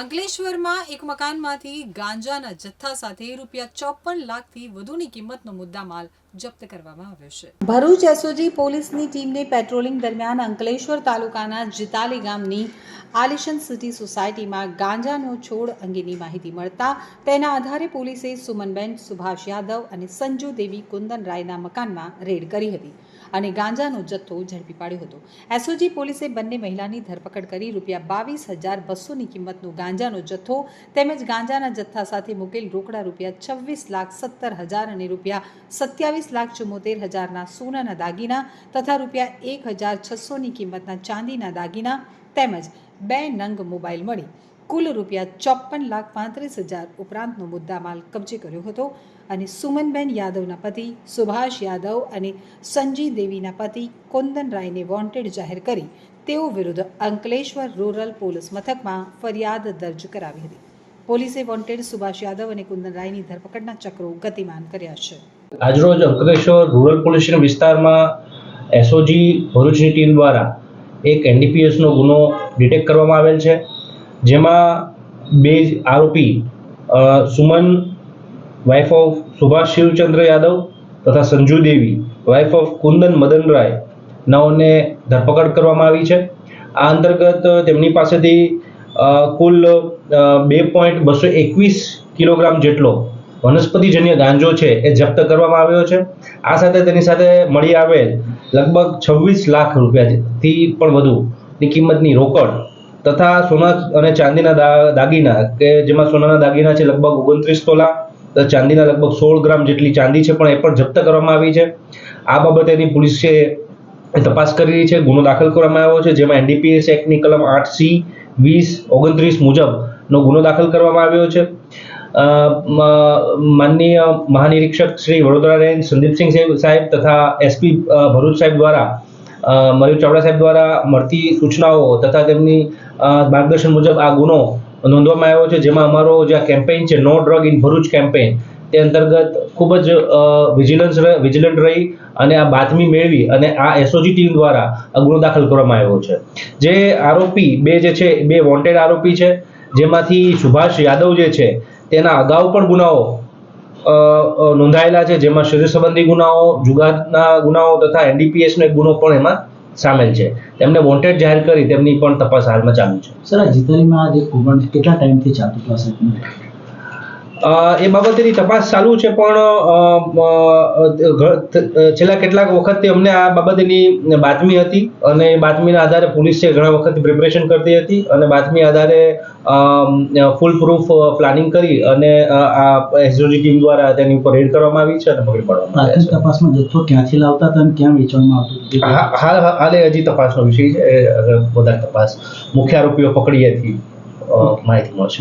અંકલેશ્વરમાં એક મકાનમાંથી ગાંજાના જથ્થા સાથે રૂપિયા ચોપન લાખથી વધુની કિંમતનો મુદ્દામાલ જપ્ત કરવામાં આવ્યો છે. ભરૂચ એસઓજી પોલીસની ટીમને પેટ્રોલિંગ દરમિયાન અંકલેશ્વર તાલુકાના જીતાલી ગામની આલિશન સિટી સોસાયટીમાં ગાંજાનો છોડ અંગેની માહિતી મળતા તેના આધારે પોલીસે સુમનબેન સુભાષ યાદવ અને સંજુ દેવી કુંદન રાયના મકાનમાં રેડ કરી હતી. અને ગાંજાનો જથ્થો ઝડપી પાડ્યો હતો. એસઓજી પોલીસે બંને મહિલાની ધરપકડ કરી રૂપિયા બાવીસ હજાર બસોની કિંમતનો ગાંજાનો જથ્થો તેમજ ગાંજાના જથ્થા સાથે મૂકેલ રોકડા રૂપિયા છવ્વીસ લાખ સત્તર હજાર અને રૂપિયા સત્યાવીસ લાખ ચુમ્મોતેર હજારના સોનાના દાગીના તથા રૂપિયા એક હજાર છસોની કિંમતના ચાંદીના દાગીના તેમજ બે નંગ મોબાઈલ મળી. કુલ રૂપિયા ચોપન લાખ પાંત્રીસ હજાર ઉપરાંતનો મુદ્દામાલ કબજે કર્યો હતો અને સુમનબેન યાદવના પતિ, સુભાષ યાદવ અને સંજી દેવીના પતિ કુંદન વોન્ટેડ જાહેર કરી. તેઓ વિરુદ્ધ અંકલેશ્વર રૂરલ પોલીસ મથકમાં ફરિયાદ દર્જ કરાવી હતી. પોલીસે વોન્ટેડ સુભાષ યાદવ અને કુંદન રાયની ધરપકડના ચક્રો ગતિમાન કર્યા છે. આજરોજ અંકલેશ્વર રૂરલ પોલીસ વિસ્તારમાં એસઓજી ભરૂચની ટીમ દ્વારા એક એનડીપીએસનો ગુનો ડિટેક્ટ કરવામાં આવેલ છે. જેમાં બે આરોપી સુમન વાઇફ ઓફ સુભાષ શિવચંદ્ર યાદવ તથા સંજુ દેવી વાઇફ ઓફ કુંદન મદનરાય નાઓને ધરપકડ કરવામાં આવી છે. આ અંતર્ગત તેમની પાસેથી કુલ બે પોઈન્ટ બસો એકવીસ કિલોગ્રામ જેટલો વનસ્પતિજન્ય ગાંજો છે એ જપ્ત કરવામાં આવ્યો છે. આ સાથે તેની સાથે મળી આવેલ લગભગ છવ્વીસ લાખ રૂપિયાથી પણ વધુની કિંમતની રોકડ તથા સોના અને ચાંદીના દાગીના કે જેમાં સોનાના દાગીના છે લગભગ ઓગણત્રીસ તોલા ચાંદીના લગભગ સોળ ગ્રામ જેટલી ચાંદી છે, પણ એ પણ જપ્ત કરવામાં આવી છે. આ બાબતેની પોલીસે તપાસ કરી રહી છે. ગુનો દાખલ કરવામાં આવ્યો છે, જેમાં એનડીપીએસ એક્ટની કલમ આઠ સી વીસ ઓગણત્રીસ મુજબનો ગુનો દાખલ કરવામાં આવ્યો છે. માનનીય મહાનિરીક્ષક શ્રી વડોદરા રેન્જ સંદીપસિંહ સાહેબ- તથા એસપી ભરૂચ સાહેબ દ્વારા મયુર ચાવડા સાહેબ દ્વારા મળતી સૂચનાઓ તથા તેમની માર્ગદર્શન મુજબ આ ગુનો નોંધવામાં આવ્યો છે, જેમાં અમારો જે કેમ્પેઇન છે, no drug in Bharuch campaign, તે અંતર્ગત ખૂબ જ વિજિલન્સ વિજિલન્ટ રહી અને આ બાતમી મેળવી અને આ એસઓજી ટીમ દ્વારા આ ગુનો દાખલ કરવામાં આવ્યો છે. જે આરોપી, બે જે છે, બે વોન્ટેડ આરોપી છે, જેમાંથી સુભાષ યાદવ જે છે તેના અગાઉ પણ ગુનાઓ નોંધાયેલા છે, જેમાં શરીર સંબંધી ગુનાઓ જુગારના ગુનાઓ તથા એનડીપીએસનો એક ગુનો પણ એમાં સામેલ છે. તેમને વોન્ટેડ જાહેર કરી, તેમની પણ તપાસ હાલમાં ચાલુ છે. સર, આ જીતરીમાં જે કૌભાંડ કેટલા ટાઈમથી ચાલતું હતું એ બાબતેની તપાસ ચાલુ છે પણ છેલ્લા કેટલાક વખતથી અમને આ બાબતેની બાતમી હતી અને બાતમીના આધારે પોલીસે ઘણા વખત પ્રિપરેશન કરતી હતી અને બાતમી આધારે ફૂલ પ્રૂફ પ્લાનિંગ કરી અને આ એસઓજી ટીમ દ્વારા તેની ઉપર રેડ કરવામાં આવી છે અને પકડી પાડવામાં આવી છે. તપાસમાં જથ્થો ક્યાંથી લાવતા હતા અને ક્યાં વેચવામાં આવતું હાલ હાલે હજી તપાસનો વિષય છે વધારે તપાસ મુખ્ય આરોપીઓ પકડી હતી માહિતી મળશે.